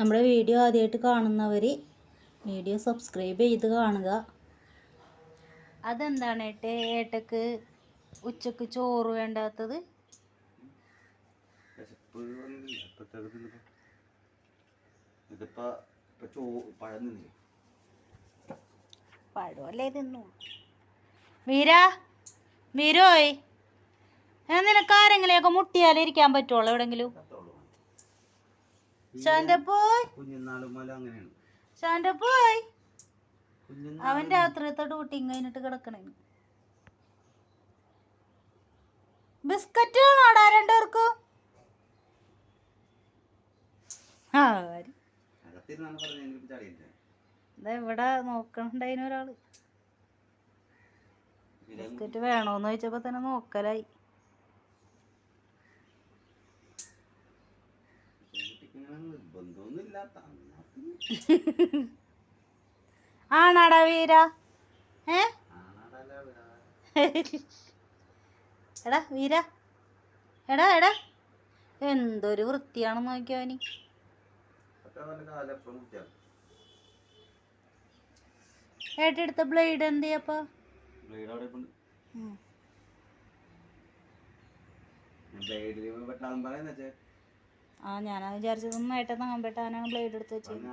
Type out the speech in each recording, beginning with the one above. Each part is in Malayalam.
നമ്മുടെ വീഡിയോ ആദ്യമായിട്ട് കാണുന്നവർ വീഡിയോ സബ്സ്ക്രൈബ് ചെയ്ത് കാണുക. അതെന്താണ് ഏട്ടെ? ഏട്ടക്ക് ഉച്ചയ്ക്ക് ചോറ് വേണ്ടാത്തത്? പഴമല്ലേ തിന്നു. വീര വീരോയ്. നിനക്ക് ആരെങ്കിലെയൊക്കെ മുട്ടിയാലേ ഇരിക്കാൻ പറ്റുള്ളൂ എവിടെങ്കിലും? അങ്ങനെയാണ്. അത്രത്തോട് പോയി. അവൻ രാത്രിയത്തെ കഴിഞ്ഞിട്ട് കിടക്കണേ. ബിസ്ക്കറ്റ് വേണോടാ രണ്ടുപേർക്കും? ഇവിടെ നോക്കണുണ്ടായിന് ഒരാൾ. ബിസ്ക്കറ്റ് വേണോന്ന് ചോദിച്ചപ്പോ തന്നെ നോക്കലായി. നിർബന്ധമൊന്നുമില്ല ആണാടാ വീര. ഏ? വീരാ. എടാ വീര. എടാ എടാ. എന്തൊരു വൃത്തിയാണെന്ന് നോക്കിയവനി കുത്തിയാണ് ഏട്ടെടുത്ത ബ്ലേഡ് എന്ത് ചെയ്യപ്പോ ബ്ലേഡിൽ വെട്ടാൻ പറയുന്ന ആ ഞാനത് വിചാരിച്ചത് ഏട്ടൻ നമ്പേട്ടാനാണ് ബ്ലേഡ് എടുത്ത് വെച്ചത്.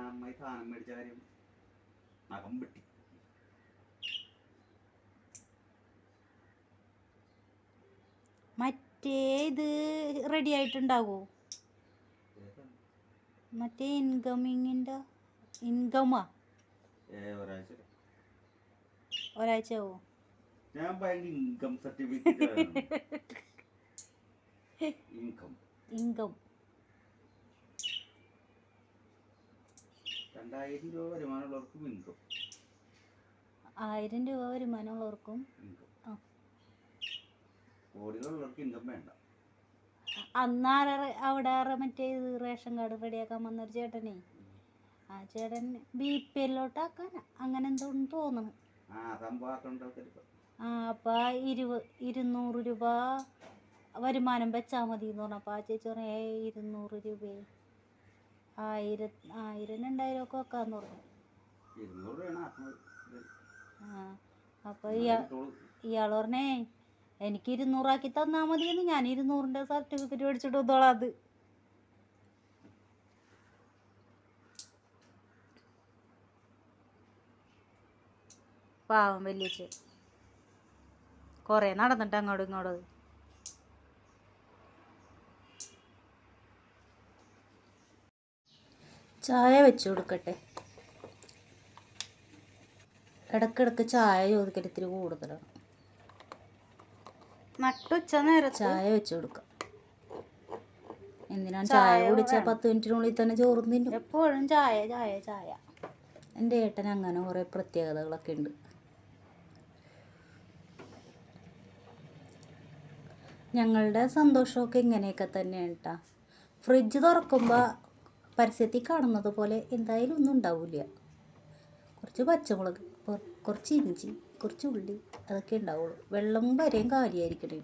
മറ്റേ ഇത് റെഡി ആയിട്ടുണ്ടാവോ? മറ്റേ ഇൻകമിങ്ങിന്റെ ഇൻകമാ ഒരാഴ്ച. ആവോ ഞാൻ ഇൻകം സർട്ടിഫിക്കറ്റ് ഇൻകം ഇൻകം രണ്ടായിരം രൂപ വരുമാനമുള്ളവർക്കും ഇൻകം ആയിരം രൂപ വരുമാനമുള്ളവർക്കും. കോടികളുള്ളവർക്ക് ഇൻകം വേണ്ട. അവിടെ മറ്റേ ഇത് റേഷൻ കാർഡ് റെഡിയാക്കാൻ വന്നൊരു ചേട്ടനെ? ആ ചേട്ടൻ ബി പി എല്ലോട്ടാക്കാൻ അങ്ങനെ എന്തോന്ന് തോന്നുന്നു. ആ അപ്പൊ ഇരുപ ഇരുന്നൂറ് രൂപ വരുമാനം വെച്ചാൽ മതി എന്ന് പറഞ്ഞപ്പോൾ ആ ചേച്ചി പറഞ്ഞേ ഇരുന്നൂറ് രൂപയെ. ആയിരം ആയിരം രണ്ടായിരം ഒക്കെ വെക്കാന്ന് പറഞ്ഞു. ആ അപ്പോൾ ഇയാൾ ഇയാൾ പറഞ്ഞേ എനിക്ക് ഇരുന്നൂറാക്കി തന്നാൽ മതിയെന്ന് ഞാൻ ഇരുന്നൂറിന്റെ സർട്ടിഫിക്കറ്റ് മേടിച്ചിട്ട് വന്നോളാം അത്. പാവം വലിയ കുറേ നടന്നിട്ട് അങ്ങോട്ടും ഇങ്ങോട്ടും ചായ വെച്ചു കൊടുക്കട്ടെ. ഇടക്കിടക്ക് ചായ ചോദിക്കൽ ഇത്തിരി കൂടുതലാണ്. നട്ടുച്ച നേരത്ത്? ചായ വെച്ചു കൊടുക്കാം. എന്തിനാണ് ചായ കുടിച്ചാൽ പത്ത് മിനിറ്റിനുള്ളിൽ തന്നെ ചോറും തിന്നും? എപ്പോഴും ചായ ചായ ചായ. എന്റെ ഏട്ടൻ അങ്ങനെ കുറേ പ്രത്യേകതകളൊക്കെ ഉണ്ട്. ഞങ്ങളുടെ സന്തോഷമൊക്കെ ഇങ്ങനെയൊക്കെ തന്നെയാണ് കേട്ടോ ഫ്രിഡ്ജ് തുറക്കുമ്പോൾ പരസ്യത്തിൽ കാണുന്നത് പോലെ എന്തായാലും ഒന്നും ഉണ്ടാവില്ല. കുറച്ച് പച്ചമുളക് കുറച്ച് ഇഞ്ചി കുറച്ച് ഉള്ളി അതൊക്കെ ഉണ്ടാവുള്ളൂ. വെള്ളം വരെയും കാര്യമായിരിക്കണേ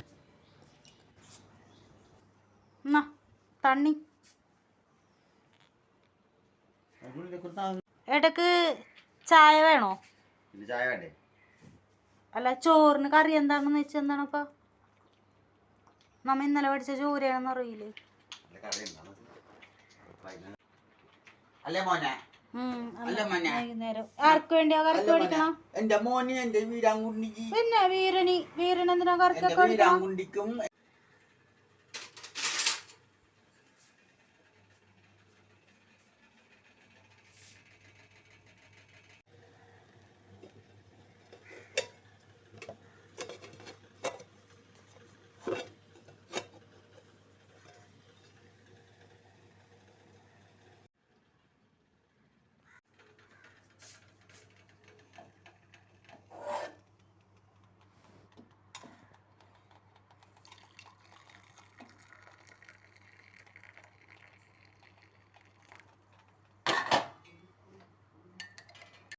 എന്നാ തണ്ണി. ഇടയ്ക്ക് ചായ വേണോ? ചായ വേണ്ടേ? അല്ല ചോറിന് കറി എന്താണെന്ന് വെച്ചാൽ എന്താണപ്പ? നമ്മ ഇന്നലെ പഠിച്ച ചോരയാണെന്ന് അറിയില്ലേ? അല്ല അല്ലേ മോനെ? ആർക്ക് വേണ്ടിയാ കറിക്ക് എന്റെ മോന് എന്റെ വീരാങ്കുണ്ടിക്ക്. പിന്നെ വീരണി എന്റെ കറിക്കൊക്കെ വീരാങ്കുണ്ടിക്കും